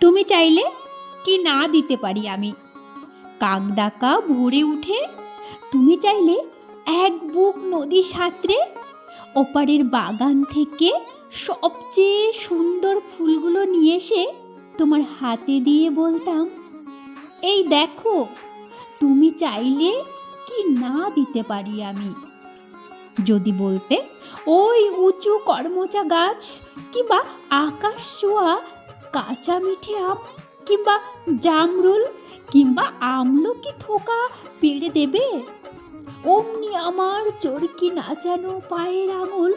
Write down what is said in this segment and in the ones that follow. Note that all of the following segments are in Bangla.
তুমি চাইলে কি না দিতে পারি আমি? কাক ডাকা ভোরে উঠে তুমি চাইলে এক বুক নদী সাঁতরে ওপারের বাগান থেকে সবচেয়ে সুন্দর ফুলগুলো নিয়ে এসে তোমার হাতে দিয়ে বলতাম, এই দেখো, তুমি চাইলে কি না দিতে পারি আমি? যদি বলতে, ওই উঁচু কর্মচা গাছ কিংবা আকাশ ছোঁয়া কাঁচা মিঠে আম কিংবা জামরুল কিংবা আমলকি থোকা পেড়ে দেবে? অমনি আমার চরকি নাচানো পায়ের আঙুল?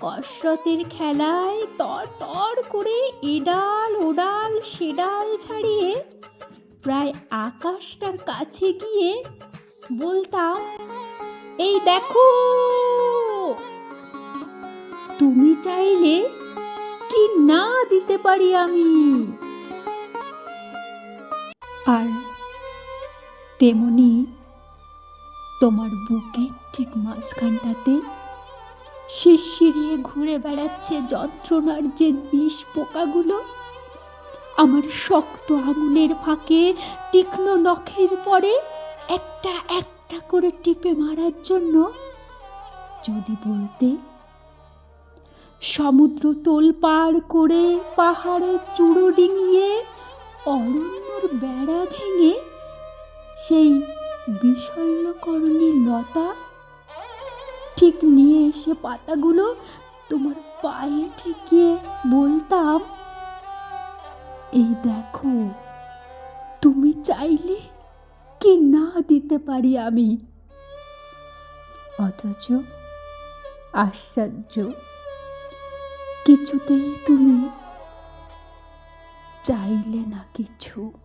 কসরতের খেলায় তর তর করে এডাল ওডাল সেডাল ছাড়িয়ে প্রায় আকাশটার কাছে গিয়ে বলতাম, এই দেখো, তুমি চাইলে না দিতে পারি আমি। আর তেমনি তোমার বুকের ঠিক মাঝখানটাতে শিরশিরিয়ে ঘুরে বেড়াচ্ছে যন্ত্রণার যে বিষ পোকাগুলো। আমার শক্ত আঙুলের ফাঁকে তীক্ষ্ণ নখের পরে একটা একটা করে টিপে মারার জন্য যদি বলতে সমুদ্র তোল পার করে পাহাড়ের চূড়ো ডিঙিয়ে অরণ্যর বেড়া ভেঙে সেই বিষণ্ণকরণী লতা ঠিক নিয়ে এসে পাতাগুলো তোমার পায়ে ঠেকিয়ে বলতাম, এই দেখো, তুমি চাইলে কি না দিতে পারি আমি? অথচ আশ্চর্য কিছুতেই তুমি চাইলে না কিছু।